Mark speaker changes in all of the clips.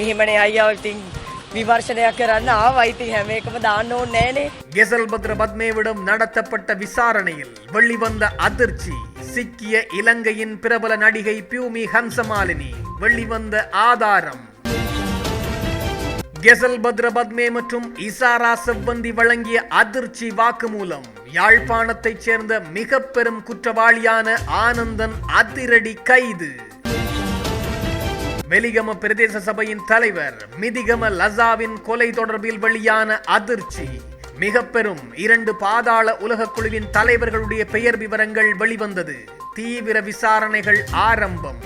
Speaker 1: මෙහෙමනේ අයියා ඉතින් විමර්ශනයක් කරන්න ආවා ඉතින් හැම එකම දාන්න ඕනේ නෑනේ
Speaker 2: கெசல் பத்ர பத்மேவிடம் நடத்தப்பட்ட விசாரணையில் வெளிவந்த அதிர்ச்சி சிக்கிய இலங்கையின் பிரபல நடிகை பியூமி ஹன்சமாலினி வெளிவந்த ஆதாரம் கெசல் பத்ர பத்மே மற்றும் இசாரா செவ்வந்தி வழங்கிய அதிர்ச்சி வாக்குமூலம் யாழ்ப்பாணத்தைச் சேர்ந்த மிக பெரும் குற்றவாளியான ஆனந்தன் அதிரடி கைது வெலிகம பிரதேச சபையின் தலைவர் மிதிகம லசாவின் கொலை தொடர்பில் வெளியான அதிர்ச்சி. மிக பெரும் இரண்டு பாதாள உலக குழுவின் தலைவர்களுடைய பெயர் விவரங்கள் வெளிவந்தது. தீவிர விசாரணைகள் ஆரம்பம்.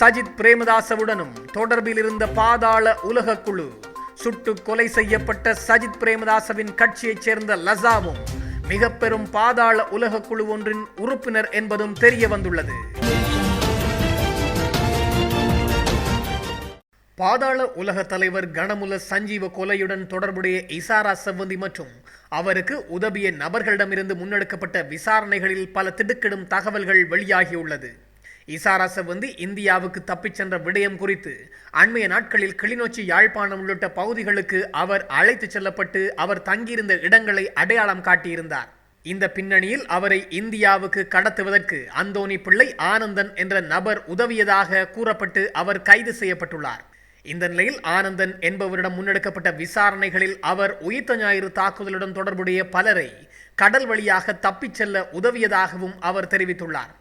Speaker 2: சஜித் பிரேமதாசவுடனும் தொடர்பில் இருந்த பாதாள உலக குழு சுட்டு கொலை செய்யப்பட்ட சஜித் பிரேமதாசவின் கட்சியைச் சேர்ந்த லசாவும் மிக பெரும் பாதாள உலக குழு ஒன்றின் உறுப்பினர் என்பதும் தெரிய வந்துள்ளது. பாதாள உலக தலைவர் கணமுல சஞ்சீவ கொலையுடன் தொடர்புடைய இசாரா செவ்வந்தி மற்றும் அவருக்கு உதவிய நபர்களிடமிருந்து முன்னெடுக்கப்பட்ட விசாரணைகளில் பல திடுக்கிடும் தகவல்கள் வெளியாகியுள்ளது. இசாரா செவ்வந்தி இந்தியாவுக்கு தப்பிச் சென்ற விடயம் குறித்து அண்மைய நாட்களில் கிளிநொச்சி யாழ்ப்பாணம் உள்ளிட்ட பகுதிகளுக்கு அவர் அழைத்துச் செல்லப்பட்டு அவர் தங்கியிருந்த இடங்களை அடையாளம் காட்டியிருந்தார். இந்த பின்னணியில் அவரை இந்தியாவுக்கு கடத்துவதற்கு அந்தோணி பிள்ளை ஆனந்தன் என்ற நபர் உதவியதாக கூறப்பட்டு அவர் கைது செய்யப்பட்டுள்ளார். இந்த நிலையில் ஆனந்தன் என்பவரிடம் முன்னெடுக்கப்பட்ட விசாரணைகளில் அவர் உயிர்த்த ஞாயிறு தாக்குதலுடன் தொடர்புடைய பலரை கடல் வழியாக தப்பிச் செல்ல உதவியதாகவும் அவர் தெரிவித்துள்ளார்.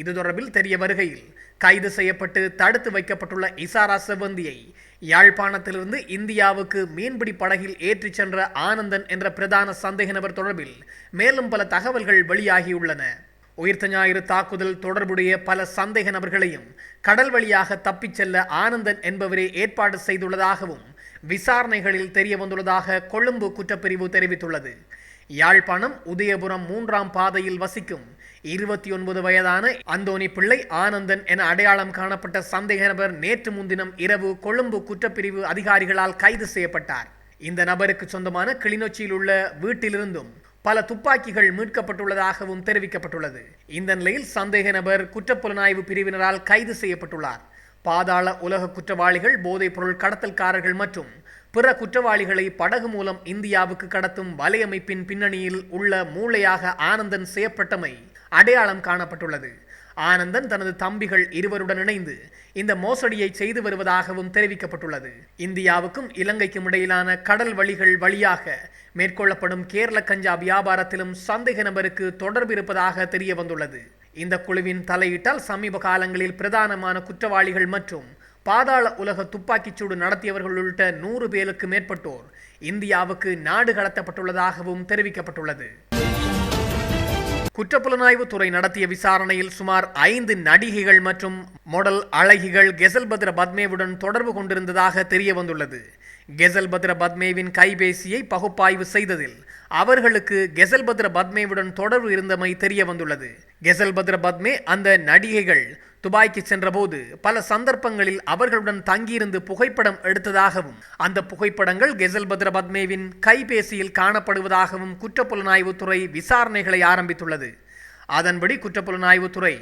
Speaker 2: இது தொடர்பில் தெரிய வருகையில் கைது செய்யப்பட்டு தடுத்து வைக்கப்பட்டுள்ள இசாரா செவ்வந்தியை யாழ்ப்பாணத்திலிருந்து இந்தியாவுக்கு மீன்பிடி படகில் ஏற்றிச் சென்ற ஆனந்தன் என்ற பிரதான சந்தேக நபர் தொடர்பில் மேலும் பல தகவல்கள் வெளியாகியுள்ளன. உயிர்த்த ஞாயிறு தாக்குதல் தொடர்புடைய பல சந்தேக நபர்களையும் கடல் வழியாக தப்பிச் செல்ல ஆனந்தன் என்பவரே ஏற்பாடு செய்துள்ளதாகவும் விசாரணைகளில் தெரிய வந்துள்ளதாக கொழும்பு குற்றப்பிரிவு தெரிவித்துள்ளது. யாழ்ப்பாணம் உதயபுரம் மூன்றாம் பாதையில் வசிக்கும் இருபத்தி ஒன்பது வயதான அந்தோனி பிள்ளை ஆனந்தன் என அடையாளம் காணப்பட்ட சந்தேக நபர் நேற்று முன்தினம் இரவு கொழும்பு குற்றப்பிரிவு அதிகாரிகளால் கைது செய்யப்பட்டார். இந்த நபருக்கு சொந்தமான கிளிநொச்சியில் உள்ள வீட்டிலிருந்தும் பல துப்பாக்கிகள் மீட்கப்பட்டுள்ளதாகவும் தெரிவிக்கப்பட்டுள்ளது. இந்த நிலையில் சந்தேக நபர் குற்றப்புலனாய்வு பிரிவினரால் கைது செய்யப்பட்டுள்ளார். பாதாள உலக குற்றவாளிகள் போதைப் பொருள் கடத்தல்காரர்கள் மற்றும் பிற குற்றவாளிகளை படகு மூலம் இந்தியாவுக்கு கடத்தும் வலையமைப்பின் பின்னணியில் உள்ள மூளையாக ஆனந்தன் செய்யப்பட்டமை அடையாளம் காணப்பட்டுள்ளது. ஆனந்தன் தனது தம்பிகள் இருவருடன் இணைந்து இந்த மோசடியை செய்து வருவதாகவும் தெரிவிக்கப்பட்டுள்ளது. இந்தியாவுக்கும் இலங்கைக்கும் இடையிலான கடல் வழிகள் வழியாக மேற்கொள்ளப்படும் கேரள கஞ்சா வியாபாரத்திலும் சந்தேக நபருக்கு தொடர்பு இருப்பதாக தெரிய வந்துள்ளது இந்த குழுவின் தலையிட்டால் சமீப காலங்களில் பிரதானமான குற்றவாளிகள் மற்றும் பாதாள உலக துப்பாக்கிச்சூடு நடத்தியவர்கள் உள்ளிட்ட நூறு பேருக்கு மேற்பட்டோர் இந்தியாவுக்கு நாடு கடத்தப்பட்டுள்ளதாகவும் தெரிவிக்கப்பட்டுள்ளது. குற்றப்புலனாய்வு துறை நடத்திய விசாரணையில் சுமார் ஐந்து நடிகைகள் மற்றும் மொடல் அழகிகள் கெசல்பத்ர பத்மேவுடன் தொடர்பு கொண்டிருந்ததாக தெரிய வந்துள்ளது கெசல் பத்ர பத்மேவின் கைபேசியை பகுப்பாய்வு செய்ததில் அவர்களுக்கு கெசல்பத்ர பத்மேவுடன் தொடர்பு இருந்தமை தெரிய வந்துள்ளது கெசல்பத்ர பத்மே அந்த நடிகைகள் துபாய்க்கு சென்றபோது பல சந்தர்ப்பங்களில் அவர்களுடன் தங்கியிருந்து புகைப்படம் எடுத்ததாகவும் அந்த புகைப்படங்கள் கெசல்பத்ர பத்மேவின் கைபேசியில் காணப்படுவதாகவும் குற்றப்புலனாய்வுத்துறை விசாரணைகளை ஆரம்பித்துள்ளது. அதன்படி குற்றப்புலனாய்வுத்துறை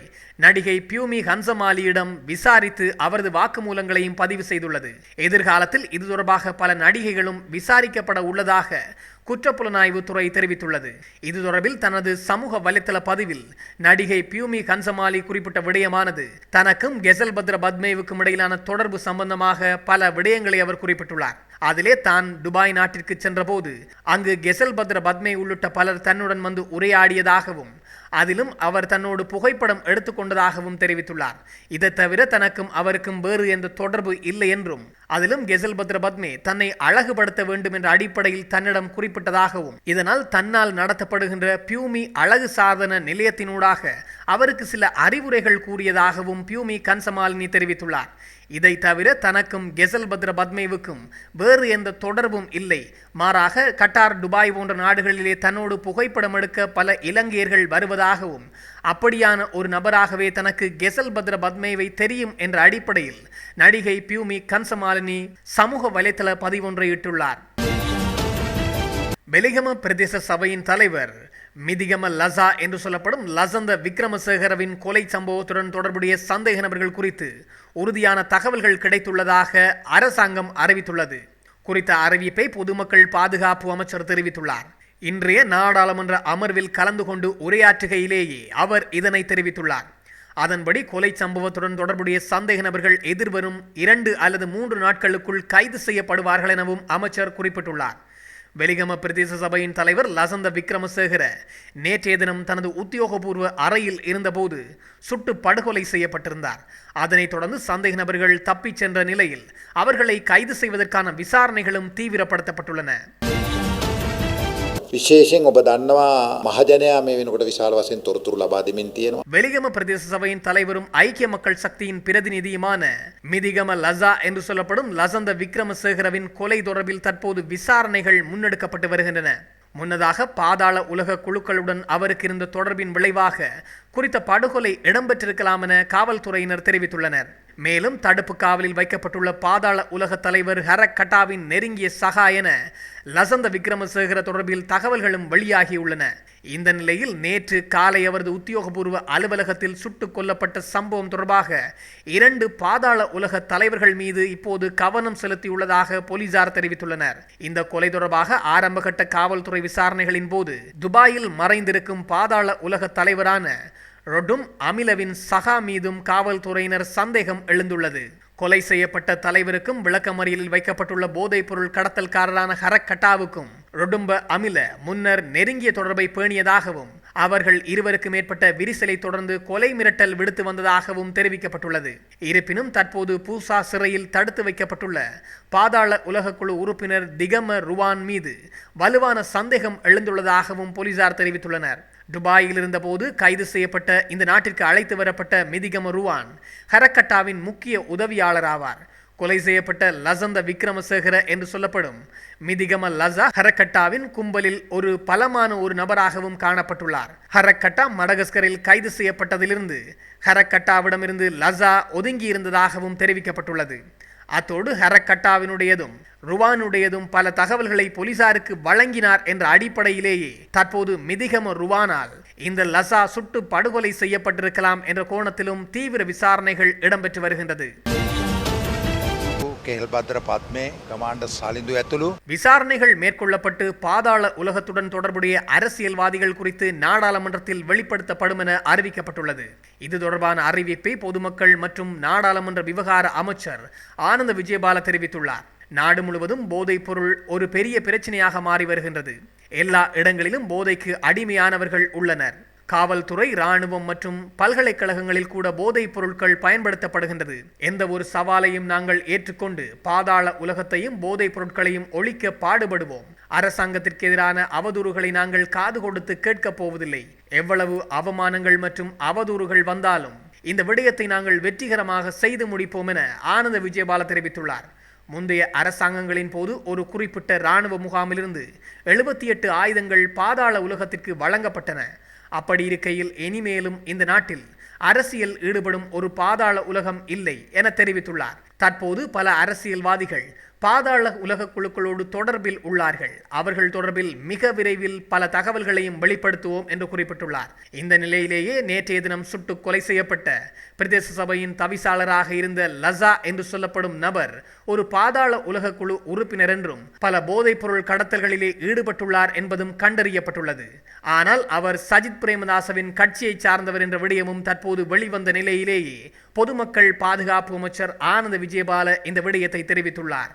Speaker 2: நடிகை பியூமி ஹன்சமாலியிடம் விசாரித்து அவரது வாக்குமூலங்களையும் பதிவு செய்துள்ளது. எதிர்காலத்தில் இது தொடர்பாக பல நடிகைகளும் விசாரிக்கப்பட உள்ளதாக குற்றப்புலனாய்வுத்துறை தெரிவித்துள்ளது. இது தொடர்பில் தனது சமூக வலைத்தள பதிவில் நடிகை பியூமி கன்சமாலி குறிப்பிட்ட விடயமானது தனக்கும் கெசல் பத்ர பத்மேவுக்கும் இடையிலான தொடர்பு சம்பந்தமாக பல விடயங்களை அவர் குறிப்பிட்டுள்ளார். அதிலே தான் துபாய் நாட்டிற்கு சென்றபோது அங்கு கெசல் பத்ர பத்மே உள்ளிட்ட பலர் தன்னுடன் வந்து உரையாடியதாகவும் அதிலும் அவர் தன்னோடு புகைப்படம் எடுத்துக்கொண்டதாகவும் தெரிவித்துள்ளார். இதை தவிர தனக்கும் அவருக்கும் வேறு எந்த தொடர்பு இல்லை என்றும் அதிலும் கெசல் பத்ர பத்மே தன்னை அழகுபடுத்த வேண்டும் என்ற அடிப்படையில் தன்னிடம் குறிப்பிட்டதாகவும் இதனால் தன்னால் நடத்தப்படுகின்ற பியூமி அழகு சாதன நிலையத்தினூடாக அவருக்கு சில அறிவுரைகள் கூறியதாகவும் பியூமி கன்சமாலினி தெரிவித்துள்ளார். இதை தவிர தனக்கும் கெசல் பத்ர பத்மேவுக்கும் வேறு எந்த தொடர்பும் இல்லை. மாறாக கட்டார் துபாய் போன்ற நாடுகளிலே தன்னோடு புகைப்படம் எடுக்க பல இலங்கையர்கள் வருவதாகவும் அப்படியான ஒரு நபராகவே தனக்கு கெசல் பத்ர பத்மேவை தெரியும் என்ற அடிப்படையில் நடிகை பியூமி கன்சமாலினி சமூக வலைத்தள பதிவொன்றை இட்டுள்ளார். பெலிகம பிரதேச சபையின் தலைவர் மிதிகம லசா என்று சொல்லப்படும் லசந்த விக்ரமசேகரவின் கொலை சம்பவத்துடன் தொடர்புடைய சந்தேக நபர்கள் குறித்து உறுதியான தகவல்கள் கிடைத்துள்ளதாக அரசாங்கம் அறிவித்துள்ளது. குறித்த அறிவிப்பை பொதுமக்கள் பாதுகாப்பு அமைச்சர் தெரிவித்துள்ளார். இன்றைய நாடாளுமன்ற அமர்வில் கலந்து கொண்டு உரையாற்றுகையிலேயே அவர் இதனை தெரிவித்துள்ளார். அதன்படி கொலை சம்பவத்துடன் தொடர்புடைய சந்தேக நபர்கள் எதிர்வரும் இரண்டு அல்லது மூன்று நாட்களுக்குள் கைது செய்யப்படுவார்கள் எனவும் அமைச்சர் குறிப்பிட்டுள்ளார். வெலிகம பிரதேச சபையின் தலைவர் லசந்த விக்ரமசேகர நேற்றைய தினம் தனது உத்தியோகபூர்வ அறையில் இருந்தபோது சுட்டு படுகொலை செய்யப்பட்டிருந்தார். அதனைத் தொடர்ந்து சந்தேக நபர்கள் தப்பிச் சென்ற நிலையில் அவர்களை கைது செய்வதற்கான விசாரணைகளும் தீவிரப்படுத்தப்பட்டுள்ளன.
Speaker 3: විශේෂයෙන් ඔබ දන්නවා මහජනයා මේ වෙනකොට විශාල වශයෙන් තොරතුරු ලබා දෙමින් තියෙනවා.
Speaker 2: வெலிகம பிரதேச சபையின் தலைவரும் ஐக்கிய மக்கள் சக்தியின் பிரதிநிதியுமான மிதிகம லசா என்று சொல்லப்படும் லசந்த விக்ரமசேகரவின் கொலை தொடர்பில் தற்போது விசாரணைகள் முன்னெடுக்கப்பட்டு வருகின்றன முன்னதாக பாதாள உலக குழுக்களுடன் அவருக்கு இருந்த தொடர்பின் விளைவாக குறித்த படுகொலை இடம்பெற்றிருக்கலாம் என காவல்துறையினர் தெரிவித்துள்ளனர் மேலும் தடுப்பு காவலில் வைக்கப்பட்டுள்ள பாதாள உலக தலைவர் ஹரக்கட்டாவின் நெருங்கிய சகா என லசந்த விக்ரமசேகர தொடர்பில் தகவல்களும் வெளியாகியுள்ளன. இந்த நிலையில் நேற்று காலை அவரது உத்தியோகபூர்வ அலுவலகத்தில் சுட்டுக் கொல்லப்பட்ட சம்பவம் தொடர்பாக இரண்டு பாதாள உலக தலைவர்கள் மீது இப்போது கவனம் செலுத்தியுள்ளதாக போலீசார் தெரிவித்துள்ளனர். இந்த கொலை தொடர்பாக ஆரம்பகட்ட காவல்துறை விசாரணைகளின் போது துபாயில் மறைந்திருக்கும் பாதாள உலக தலைவரான ரொடும் அமிலவின் சகா மீதும் காவல்துறையினர் சந்தேகம் எழுந்துள்ளது. கொலை செய்யப்பட்ட தலைவருக்கும் விளக்கமறியலில் வைக்கப்பட்டுள்ள போதைப் பொருள் கடத்தல்காரரான ஹரக்கட்டாவுக்கும் ரொடும்ப அமில முன்னர் நெருங்கிய தொடர்பை பேணியதாகவும் அவர்கள் இருவருக்கு மேற்பட்ட விரிசலை தொடர்ந்து கொலை மிரட்டல் விடுத்து வந்ததாகவும் தெரிவிக்கப்பட்டுள்ளது. இருப்பினும் தற்போது பூசா சிறையில் தடுத்து வைக்கப்பட்டுள்ள பாதாள உலகக்குழு உறுப்பினர் திகம ருவான் மீது வலுவான சந்தேகம் எழுந்துள்ளதாகவும் போலீசார் தெரிவித்துள்ளனர். துபாயில் இருந்தபோது கைது செய்யப்பட்ட இந்த நாட்டிற்கு அழைத்து வரப்பட்ட மிதிகம ருவான் ஹரக்கட்டாவின் முக்கிய உதவியாளர் ஆவார் கொலை செய்யப்பட்ட லசந்த விக்ரமசேகர என்று சொல்லப்படும் மிதிகம லசா ஹரக்கட்டாவின் கும்பலில் ஒரு பலமான ஒரு நபராகவும் காணப்பட்டுள்ளார். ஹரக்கட்டா மடகஸ்கரில் கைது செய்யப்பட்டதிலிருந்து ஹரக்கட்டாவிடமிருந்து லசா ஒதுங்கி இருந்ததாகவும் தெரிவிக்கப்பட்டுள்ளது. அத்தோடு ஹரக்கட்டாவினுடையதும் ருவானுடையதும் பல தகவல்களை போலீசாருக்கு வழங்கினார் என்ற அடிப்படையிலேயே தற்போது மிதிகம ருவானால் இந்த லசா சுட்டு படுகொலை செய்யப்பட்டிருக்கலாம் என்ற கோணத்திலும் தீவிர விசாரணைகள் இடம்பெற்று வருகின்றது. விசாரணைகள் மேற்கொள்ளப்பட்டு பாதாள உலகத்துடன் தொடர்புடைய அரசியல்வாதிகள் குறித்து நாடாளுமன்றத்தில் வெளிப்படுத்தப்படும் என அறிவிக்கப்பட்டுள்ளது. இது தொடர்பான அறிவிப்பை பொதுமக்கள் மற்றும் நாடாளுமன்ற விவகார அமைச்சர் ஆனந்த விஜயபால தெரிவித்துள்ளார். நாடு முழுவதும் போதைப் பொருள் ஒரு பெரிய பிரச்சனையாக மாறி வருகின்றது. எல்லா இடங்களிலும் போதைக்கு அடிமையானவர்கள் உள்ளனர். காவல்துறை இராணுவம் மற்றும் பல்கலைக்கழகங்களில் கூட போதைப் பொருட்கள் பயன்படுத்தப்படுகின்றது. எந்த ஒரு சவாலையும் நாங்கள் ஏற்றுக்கொண்டு பாதாள உலகத்தையும் போதைப் பொருட்களையும் ஒழிக்க பாடுபடுவோம். அரசாங்கத்திற்கு எதிரான அவதூறுகளை நாங்கள் காது கொடுத்து கேட்கப் போவதில்லை. எவ்வளவு அவமானங்கள் மற்றும் அவதூறுகள் வந்தாலும் இந்த விடயத்தை நாங்கள் வெற்றிகரமாக செய்து முடிப்போம் என ஆனந்த விஜயபால தெரிவித்துள்ளார். முந்தைய அரசாங்கங்களின் போது ஒரு குறிப்பிட்ட இராணுவ முகாமிலிருந்து எழுபத்தி எட்டு ஆயுதங்கள் பாதாள உலகத்திற்கு வழங்கப்பட்டன. அப்படி இருக்கையில் இனிமேலும் இந்த நாட்டில் அரசியல் ஈடுபடும் ஒரு பாதாள உலகம் இல்லை என தெரிவித்துள்ளார். தற்போது பல அரசியல்வாதிகள் பாதாள உலக குழுக்களோடு தொடர்பில் உள்ளார்கள். அவர்கள் தொடர்பில் மிக விரைவில் பல தகவல்களையும் வெளிப்படுத்துவோம் என்று குறிப்பிட்டுள்ளார். இந்த நிலையிலேயே நேற்றைய தினம் சுட்டு கொலை செய்யப்பட்ட பிரதேச சபையின் தவிசாளராக இருந்த லசா என்று சொல்லப்படும் நபர் ஒரு பாதாள உலக குழு உறுப்பினர் என்றும் பல போதைப் பொருள் கடத்தல்களிலே ஈடுபட்டுள்ளார் என்பதும் கண்டறியப்பட்டுள்ளது. ஆனால் அவர் சஜித் பிரேமதாசவின் கட்சியை சார்ந்தவர் என்ற விடயமும் தற்போது வெளிவந்த நிலையிலேயே பொதுமக்கள் பாதுகாப்பு அமைச்சர் ஆனந்த விஜயபால இந்த விடயத்தை தெரிவித்துள்ளார்.